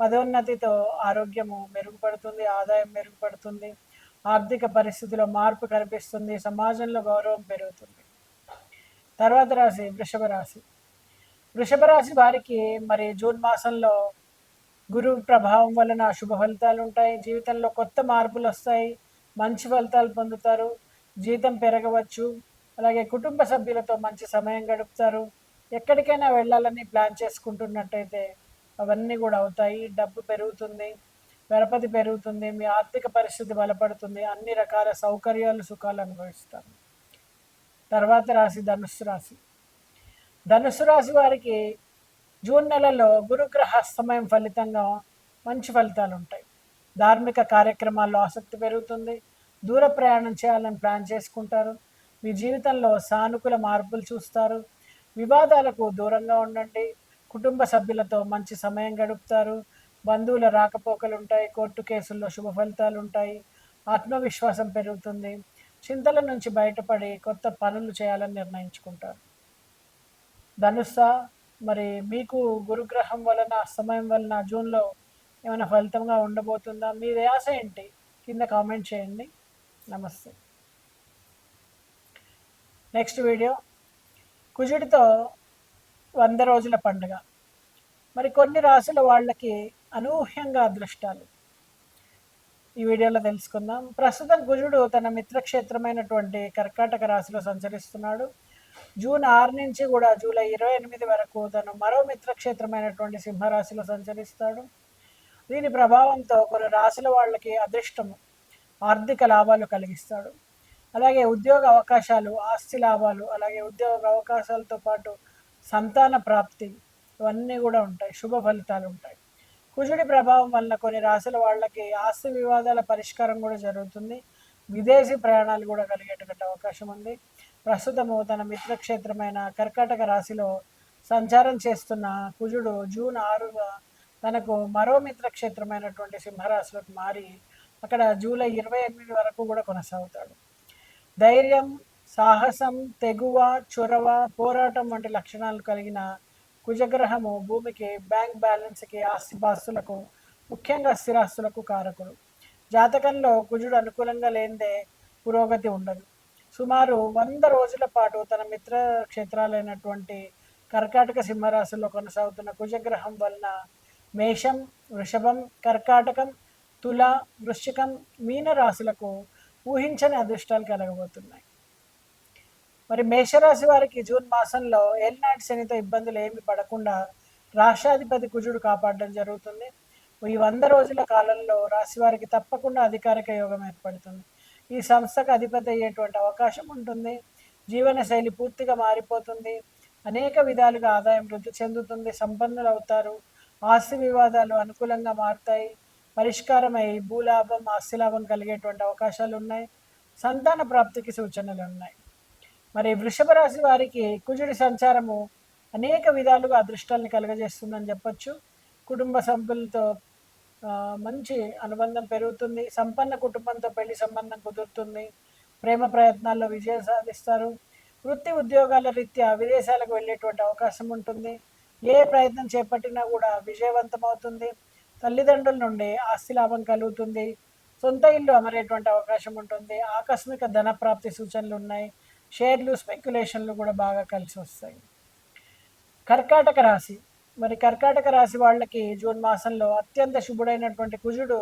పదోన్నతితో ఆరోగ్యము మెరుగుపడుతుంది ఆదాయం మెరుగుపడుతుంది ఆర్థిక పరిస్థితిలో మార్పు కనిపిస్తుంది సమాజంలో గౌరవం పెరుగుతుంది. తర్వాత రాశి వృషభ రాశి. వృషభ రాశి వారికి మరి జూన్ మాసంలో గురువు ప్రభావం వలన శుభ ఫలితాలు ఉంటాయి. జీవితంలో కొత్త మార్పులు వస్తాయి. మంచి ఫలితాలు పొందుతారు. జీతం పెరగవచ్చు. అలాగే కుటుంబ సభ్యులతో మంచి సమయం గడుపుతారు. ఎక్కడికైనా వెళ్ళాలని ప్లాన్ చేసుకుంటున్నట్టయితే అవన్నీ కూడా అవుతాయి. డబ్బు పెరుగుతుంది పరపతి పెరుగుతుంది మీ ఆర్థిక పరిస్థితి బలపడుతుంది అన్ని రకాల సౌకర్యాలు సుఖాలు అనుభవిస్తారు తర్వాత రాశి ధనుసు రాశి. ధనుసు రాశి వారికి జూన్ నెలలో గురుగ్రహ అస్తమయం ఫలితంగా మంచి ఫలితాలు ఉంటాయి. ధార్మిక కార్యక్రమాల్లో ఆసక్తి పెరుగుతుంది. దూర ప్రయాణం చేయాలని ప్లాన్ చేసుకుంటారు. మీ జీవితంలో సానుకూల మార్పులు చూస్తారు. వివాదాలకు దూరంగా ఉండండి. కుటుంబ సభ్యులతో మంచి సమయం గడుపుతారు. బంధువుల రాకపోకలు ఉంటాయి కోర్టు కేసుల్లో శుభ ఫలితాలు ఉంటాయి ఆత్మవిశ్వాసం పెరుగుతుంది. చింతల నుంచి బయటపడి కొత్త పనులు చేయాలని నిర్ణయించుకుంటారు. ధనుస్స మరి మీకు గురుగ్రహం వలన అస్తమయం వలన జూన్లో ఏమైనా ఫలితంగా ఉండబోతుందా? మీ ఆశ ఏంటి? కింద కామెంట్ చేయండి. నమస్తే. Next video. కుజుడితో వంద రోజుల పండుగ. మరి కొన్ని రాసుల వాళ్ళకి అనూహ్యంగా అదృష్టాలు. ఈ వీడియోలో తెలుసుకుందాం. ప్రస్తుతం కుజుడు తన మిత్రక్షేత్రమైనటువంటి కర్కాటక రాశిలో సంచరిస్తున్నాడు. జూన్ ఆరు నుంచి కూడా జూలై ఇరవై ఎనిమిది వరకు తను మరో మిత్రక్షేత్రమైనటువంటి సింహరాశిలో సంచరిస్తాడు. దీని ప్రభావంతో కొన్ని రాశుల వాళ్ళకి అదృష్టము ఆర్థిక లాభాలు కలిగిస్తాడు. అలాగే ఉద్యోగ అవకాశాలు ఆస్తి లాభాలు అలాగే ఉద్యోగ అవకాశాలతో పాటు సంతాన ప్రాప్తి ఇవన్నీ కూడా ఉంటాయి శుభ ఫలితాలు ఉంటాయి. కుజుడి ప్రభావం వల్ల కొన్ని రాశుల వాళ్ళకి ఆస్తి వివాదాల పరిష్కారం కూడా జరుగుతుంది. విదేశీ ప్రయాణాలు కూడా కలిగేటువంటి అవకాశం ఉంది. ప్రస్తుతము తన మిత్రక్షేత్రమైన కర్కాటక రాశిలో సంచారం చేస్తున్న కుజుడు జూన్ ఆరుగా తనకు మరో మిత్రక్షేత్రమైనటువంటి సింహరాశిలోకి మారి అక్కడ జూలై ఇరవై ఎనిమిది వరకు కూడా కొనసాగుతాడు. ధైర్యం సాహసం తెగువ చొరవ పోరాటం వంటి లక్షణాలు కలిగిన కుజగ్రహము భూమికి బ్యాంక్ బ్యాలెన్స్కి ఆస్తిపాస్తులకు ముఖ్యంగా స్థిరాస్తులకు కారకుడు. జాతకంలో కుజుడు అనుకూలంగా లేనిదే పురోగతి ఉండదు. సుమారు వంద రోజుల పాటు తన మిత్ర క్షేత్రాలైనటువంటి కర్కాటక సింహరాశిలో కొనసాగుతున్న కుజగ్రహం వలన మేషం వృషభం కర్కాటకం తుల వృశ్చికం మీన రాశులకు ఊహించని అదృష్టాలు కలగబోతున్నాయి. మరి మేషరాశి వారికి జూన్ మాసంలో ఏలినాటి శనితో ఇబ్బందులు ఏమి పడకుండా రాష్ట్రాధిపతి కుజుడు కాపాడడం జరుగుతుంది. ఈ వంద రోజుల కాలంలో రాశి వారికి తప్పకుండా అధికారిక యోగం ఏర్పడుతుంది. ఈ సంస్థకు అధిపతి అయ్యేటువంటి అవకాశం ఉంటుంది. జీవనశైలి పూర్తిగా మారిపోతుంది. అనేక విధాలుగా ఆదాయం వృద్ధి చెందుతుంది. సంపన్నులు అవుతారు. ఆస్తి వివాదాలు అనుకూలంగా మారుతాయి. పరిష్కారమై భూలాభం ఆస్తి లాభం కలిగేటువంటి అవకాశాలు ఉన్నాయి. సంతాన ప్రాప్తికి సూచనలు ఉన్నాయి. మరి వృషభ రాశి వారికి కుజుడి సంచారము అనేక విధాలుగా అదృష్టాలను కలుగజేస్తుందని చెప్పచ్చు. కుటుంబ సభ్యులతో మంచి అనుబంధం పెరుగుతుంది. సంపన్న కుటుంబంతో పెళ్ళి సంబంధం కుదురుతుంది. ప్రేమ ప్రయత్నాల్లో విజయం సాధిస్తారు. వృత్తి ఉద్యోగాల రీత్యా విదేశాలకు వెళ్ళేటువంటి అవకాశం ఉంటుంది. ఏ ప్రయత్నం చేపట్టినా కూడా విజయవంతం అవుతుంది. తల్లిదండ్రుల నుండి ఆస్తి లాభం కలుగుతుంది. సొంత ఇల్లు అమరేటువంటి అవకాశం ఉంటుంది. ఆకస్మిక ధన ప్రాప్తి సూచనలు ఉన్నాయి. షేర్లు స్పెక్యులేషన్లు కూడా బాగా కలిసి వస్తాయి. కర్కాటక రాశి. మరి కర్కాటక రాశి వాళ్ళకి జూన్ మాసంలో అత్యంత శుభుడైనటువంటి కుజుడు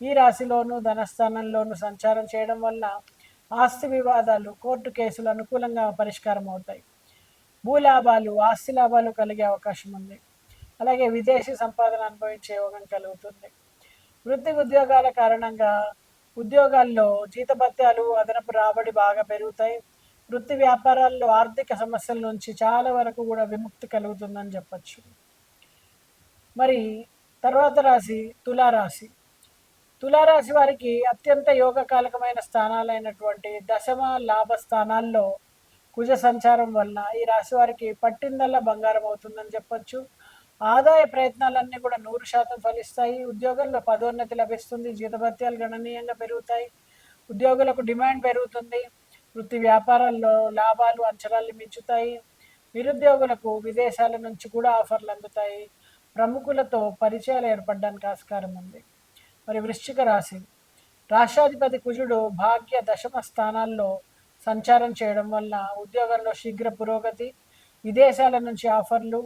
ఈ రాశిలోను ధనస్థానంలోను సంచారం చేయడం వల్ల ఆస్తి వివాదాలు కోర్టు కేసులు అనుకూలంగా పరిష్కారం అవుతాయి. భూలాభాలు ఆస్తి లాభాలు కలిగే అవకాశం ఉంది. అలాగే విదేశీ సంపాదన అనుభవించే యోగం కలుగుతుంది. వృత్తి ఉద్యోగాల కారణంగా ఉద్యోగాల్లో జీతభత్యాలు అదనపు రాబడి బాగా పెరుగుతాయి. వృత్తి వ్యాపారాల్లో ఆర్థిక సమస్యల నుంచి చాలా వరకు కూడా విముక్తి కలుగుతుందని చెప్పచ్చు. మరి తర్వాత రాశి తులారాశి. తులారాశి వారికి అత్యంత యోగకాలకమైన స్థానాలైనటువంటి దశమ లాభ స్థానాల్లో కుజ సంచారం వలన ఈ రాశి వారికి పట్టిందల్లా బంగారం అవుతుందని చెప్పొచ్చు. ఆదాయ ప్రయత్నాలన్నీ కూడా నూరు శాతం ఫలిస్తాయి. ఉద్యోగంలో పదోన్నతి లభిస్తుంది. జీతభత్యాలు గణనీయంగా పెరుగుతాయి. ఉద్యోగులకు డిమాండ్ పెరుగుతుంది. వృత్తి వ్యాపారాల్లో లాభాలు అంచనాలు మించుతాయి. నిరుద్యోగులకు విదేశాల నుంచి కూడా ఆఫర్లు అందుతాయి. ప్రముఖులతో పరిచయాలు ఏర్పడడానికి ఆస్కారం ఉంది. మరి వృశ్చిక రాశి. రాష్ట్రాధిపతి కుజుడు భాగ్య దశమ స్థానాల్లో సంచారం చేయడం వల్ల ఉద్యోగంలో శీఘ్ర పురోగతి విదేశాల నుంచి ఆఫర్లు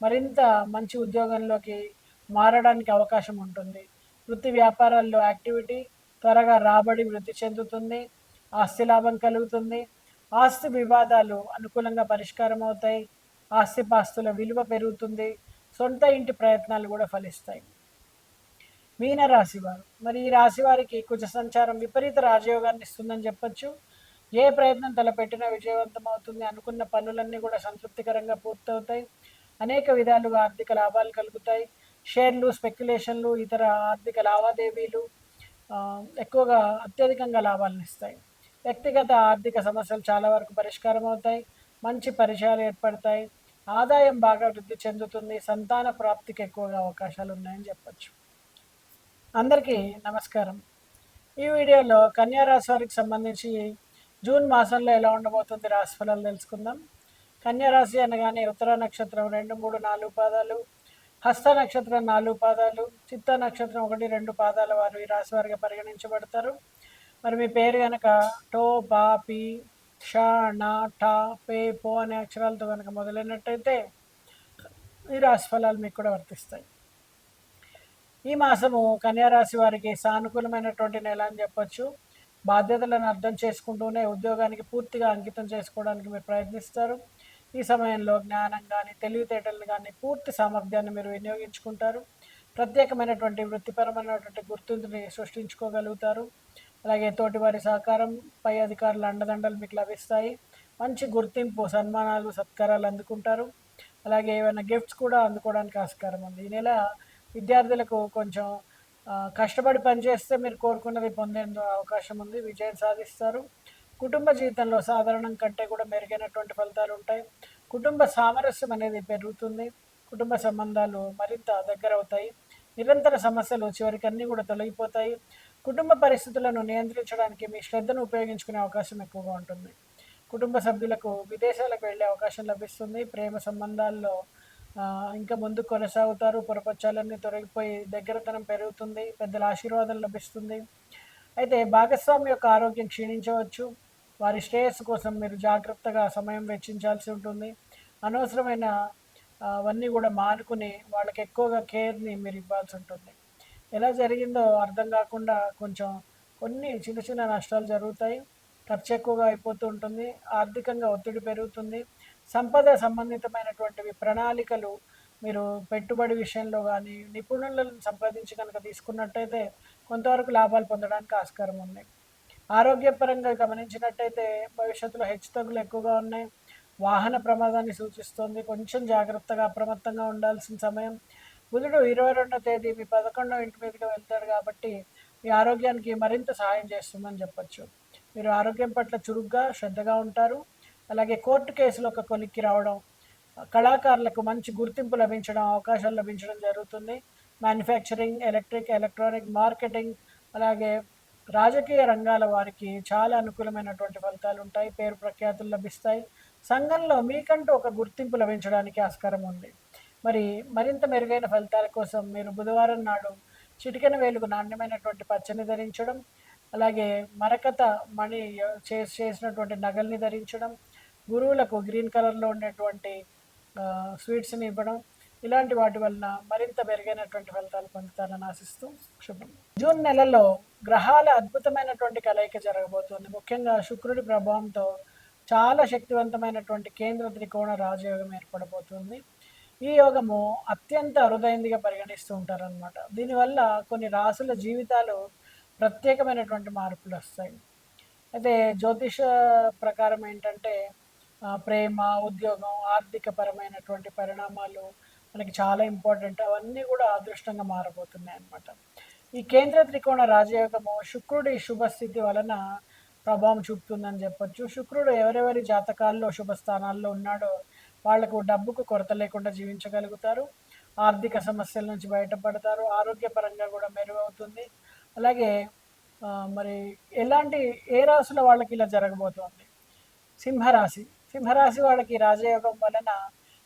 మరింత మంచి ఉద్యోగంలోకి మారడానికి అవకాశం ఉంటుంది. వృత్తి వ్యాపారాల్లో యాక్టివిటీ త్వరగా రాబడి వృద్ధి చెందుతుంది. ఆస్తి లాభం కలుగుతుంది. ఆస్తి వివాదాలు అనుకూలంగా పరిష్కారం అవుతాయి. ఆస్తిపాస్తుల విలువ పెరుగుతుంది. సొంత ఇంటి ప్రయత్నాలు కూడా ఫలిస్తాయి. మీన రాశి వారు. మరి ఈ రాశి వారికి కుజ సంచారం విపరీత రాజయోగాన్ని ఇస్తుందని చెప్పొచ్చు. ఏ ప్రయత్నం తలపెట్టినా విజయవంతం అవుతుంది. అనుకున్న పనులన్నీ కూడా సంతృప్తికరంగా పూర్తవుతాయి. అనేక విధాలుగా ఆర్థిక లాభాలు కలుగుతాయి. షేర్లు స్పెక్యులేషన్లు ఇతర ఆర్థిక లావాదేవీలు ఎక్కువగా అత్యధికంగా లాభాలను ఇస్తాయి. వ్యక్తిగత ఆర్థిక సమస్యలు చాలా వరకు పరిష్కారం అవుతాయి మంచి పరిచయాలు ఏర్పడతాయి ఆదాయం బాగా వృద్ధి చెందుతుంది సంతాన ప్రాప్తికి ఎక్కువగా అవకాశాలు ఉన్నాయని చెప్పచ్చు. అందరికీ నమస్కారం. ఈ వీడియోలో కన్యారాశి వారికి సంబంధించి జూన్ మాసంలో ఎలా ఉండబోతుంది రాశి ఫలాలు తెలుసుకుందాం. కన్యారాశి అనగానే ఉత్తర నక్షత్రం రెండు మూడు నాలుగు పాదాలు హస్త నక్షత్రం నాలుగు పాదాలు చిత్త నక్షత్రం ఒకటి రెండు పాదాల వారు ఈ రాశి వారిగా పరిగణించబడతారు. మరి మీ పేరు కనుక టో బా పి షా నా టా పే పో అనే అక్షరాలతో కనుక మొదలైనట్టయితే ఈ రాశి ఫలాలు మీకు కూడా వర్తిస్తాయి. ఈ మాసము కన్యారాశి వారికి సానుకూలమైనటువంటి నెల అని చెప్పొచ్చు. బాధ్యతలను అర్థం చేసుకుంటూనే ఉద్యోగానికి పూర్తిగా అంకితం చేసుకోవడానికి మీరు ప్రయత్నిస్తారు. ఈ సమయంలో జ్ఞానం కానీ తెలివితేటలు కానీ పూర్తి సామర్థ్యాన్ని మీరు వినియోగించుకుంటారు. ప్రత్యేకమైనటువంటి వృత్తిపరమైనటువంటి గుర్తింపుని సృష్టించుకోగలుగుతారు. అలాగే తోటివారి సహకారం పై అధికారుల అండదండలు మీకు లభిస్తాయి. మంచి గుర్తింపు సన్మానాలు సత్కారాలు అందుకుంటారు. అలాగే ఏమైనా గిఫ్ట్స్ కూడా అందుకోవడానికి ఆస్కారం ఉంది. ఈ నెల విద్యార్థులకు కొంచెం కష్టపడి పనిచేస్తే మీరు కోరుకున్నది పొందే అవకాశం ఉంది. విజయం సాధిస్తారు. కుటుంబ జీవితంలో సాధారణం కంటే కూడా మెరుగైనటువంటి ఫలితాలు ఉంటాయి. కుటుంబ సామరస్యం అనేది పెరుగుతుంది. కుటుంబ సంబంధాలు మరింత దగ్గర అవుతాయి నిరంతర సమస్యలు చివరికి అన్నీ కూడా తొలగిపోతాయి. కుటుంబ పరిస్థితులను నియంత్రించడానికి మీ శ్రద్ధను ఉపయోగించుకునే అవకాశం ఎక్కువగా ఉంటుంది. కుటుంబ సభ్యులకు విదేశాలకు వెళ్ళే అవకాశం లభిస్తుంది. ప్రేమ సంబంధాల్లో ఇంకా ముందు కొనసాగుతారు. పొరపచ్చాలన్నీ తొలగిపోయి దగ్గరతనం పెరుగుతుంది. పెద్దల ఆశీర్వాదం లభిస్తుంది. అయితే భాగస్వామి యొక్క ఆరోగ్యం క్షీణించవచ్చు. వారి శ్రేయస్సు కోసం మీరు జాగ్రత్తగా సమయం వెచ్చించాల్సి ఉంటుంది. అనవసరమైన అవన్నీ కూడా మానుకుని వాళ్ళకి ఎక్కువగా కేర్ని మీరు ఇవ్వాల్సి ఉంటుంది. ఎలా జరిగిందో అర్థం కాకుండా కొంచెం కొన్ని చిన్న చిన్న నష్టాలు జరుగుతాయి. ఖర్చు ఎక్కువగా అయిపోతూ ఉంటుంది. ఆర్థికంగా ఒత్తిడి పెరుగుతుంది. సంపద సంబంధితమైనటువంటివి ప్రణాళికలు మీరు పెట్టుబడి విషయంలో కానీ నిపుణులను సంపాదించి కనుక తీసుకున్నట్టయితే కొంతవరకు లాభాలు పొందడానికి ఆస్కారం ఉంది. ఆరోగ్యపరంగా గమనించినట్టయితే భవిష్యత్తులో హెచ్చుతగ్గులు ఎక్కువగా ఉన్నాయి. వాహన ప్రమాదాన్ని సూచిస్తుంది. కొంచెం జాగ్రత్తగా అప్రమత్తంగా ఉండాల్సిన సమయం. బుధుడు ఇరవై రెండో తేదీ మీ పదకొండో ఇంటి మీదుగా వెళ్తాడు కాబట్టి మీ ఆరోగ్యానికి మరింత సహాయం చేస్తుందని చెప్పొచ్చు. మీరు ఆరోగ్యం పట్ల చురుగ్గా శ్రద్ధగా ఉంటారు. అలాగే కోర్టు కేసులు ఒక కొలిక్కి రావడం కళాకారులకు మంచి గుర్తింపు లభించడం అవకాశాలు లభించడం జరుగుతుంది. మ్యానుఫ్యాక్చరింగ్ ఎలక్ట్రిక్ ఎలక్ట్రానిక్ మార్కెటింగ్ అలాగే రాజకీయ రంగాల వారికి చాలా అనుకూలమైనటువంటి ఫలితాలు ఉంటాయి. పేరు ప్రఖ్యాతులు లభిస్తాయి. సంఘంలో మీకంటూ ఒక గుర్తింపు లభించడానికి ఆస్కారం ఉంది. మరి మరింత మెరుగైన ఫలితాల కోసం మీరు బుధవారం నాడు చిటికెన వేలుకు నాణ్యమైనటువంటి పచ్చని ధరించడం అలాగే మరకత మణి చేసినటువంటి నగల్ని ధరించడం గురువులకు గ్రీన్ కలర్లో ఉండేటువంటి స్వీట్స్ని ఇవ్వడం ఇలాంటి వాటి వలన మరింత మెరుగైనటువంటి ఫలితాలు పొందుతారని ఆశిస్తూ శుభం. జూన్ నెలలో గ్రహాల అద్భుతమైనటువంటి కలయిక జరగబోతుంది. ముఖ్యంగా శుక్రుడి ప్రభావంతో చాలా శక్తివంతమైనటువంటి కేంద్ర త్రికోణ రాజయోగం ఏర్పడబోతుంది. ఈ యోగము అత్యంత అరుదైందిగా పరిగణిస్తూ ఉంటారనమాట దీనివల్ల కొన్ని రాసుల జీవితాలు ప్రత్యేకమైనటువంటి మార్పులు వస్తాయి. అయితే జ్యోతిష ప్రకారం ఏంటంటే ప్రేమ ఉద్యోగం ఆర్థిక పరమైనటువంటి పరిణామాలు మనకి చాలా ఇంపార్టెంట్. అవన్నీ కూడా అదృష్టంగా మారబోతున్నాయి అన్నమాట ఈ కేంద్ర త్రికోణ రాజయోగము శుక్రుడి శుభస్థితి వలన ప్రభావం చూపుతుందని చెప్పొచ్చు. శుక్రుడు ఎవరెవరి జాతకాల్లో శుభస్థానాల్లో ఉన్నాడో వాళ్ళకు డబ్బుకు కొరత లేకుండా జీవించగలుగుతారు. ఆర్థిక సమస్యల నుంచి బయటపడతారు. ఆరోగ్యపరంగా కూడా మెరుగవుతుంది. అలాగే మరి ఎలాంటి ఏ రాశుల వాళ్ళకి ఇలా జరగబోతోంది? సింహరాశి. సింహరాశి వాళ్ళకి రాజయోగం వలన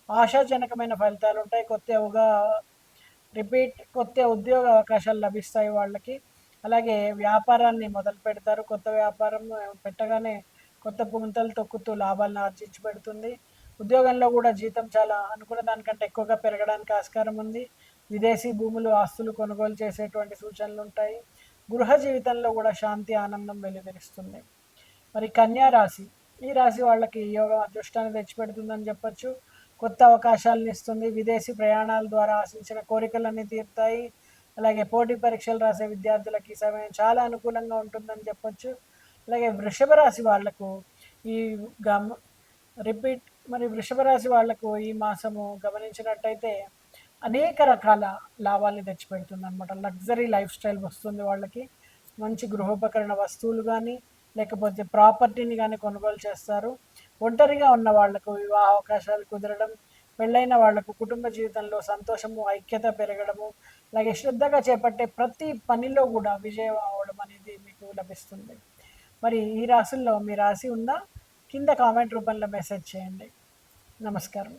ఆశాజనకమైన ఫలితాలు ఉంటాయి. కొత్తగా రిపీట్ కొత్త ఉద్యోగ అవకాశాలు లభిస్తాయి వాళ్ళకి. అలాగే వ్యాపారాన్ని మొదలు పెడతారు. కొత్త వ్యాపారం పెట్టగానే కొత్త పుంతలు తొక్కుతూ లాభాలను ఆర్జించి పెడుతుంది. ఉద్యోగంలో కూడా జీతం చాలా అనుకున్న దానికంటే ఎక్కువగా పెరగడానికి ఆస్కారం ఉంది. విదేశీ భూములు ఆస్తులు కొనుగోలు చేసేటువంటి సూచనలు ఉంటాయి. గృహ జీవితంలో కూడా శాంతి ఆనందం వెలువరిస్తుంది. మరి కన్యా రాశి ఈ రాశి వాళ్ళకి యోగం అదృష్టాన్ని తెచ్చిపెడుతుందని చెప్పొచ్చు. కొత్త అవకాశాలను ఇస్తుంది. విదేశీ ప్రయాణాల ద్వారా ఆశించిన కోరికలన్నీ తీరుతాయి. అలాగే పోటీ పరీక్షలు రాసే విద్యార్థులకి సమయం చాలా అనుకూలంగా ఉంటుందని చెప్పొచ్చు. అలాగే వృషభ రాశి వాళ్ళకు ఈ గమ రిపీట్ మరి వృషభ రాశి వాళ్ళకు ఈ మాసము గమనించినట్టయితే అనేక రకాల లాభాల్ని తెచ్చిపెడుతుంది అనమాట లగ్జరీ లైఫ్ స్టైల్ వస్తుంది వాళ్ళకి. మంచి గృహోపకరణ వస్తువులు కానీ లేకపోతే ప్రాపర్టీని కానీ కొనుగోలు చేస్తారు. ఒంటరిగా ఉన్న వాళ్ళకు వివాహ అవకాశాలు కుదరడం పెళ్ళైన వాళ్ళకు కుటుంబ జీవితంలో సంతోషము ఐక్యత పెరగడము అలాగే శ్రద్ధగా చేపట్టే ప్రతి పనిలో కూడా విజయం అవడం అనేది మీకు లభిస్తుంది. మరి ఈ రాశుల్లో మీ రాశి ఉందా? కింద కామెంట్ రూపంలో మెసేజ్ చేయండి. నమస్కారం.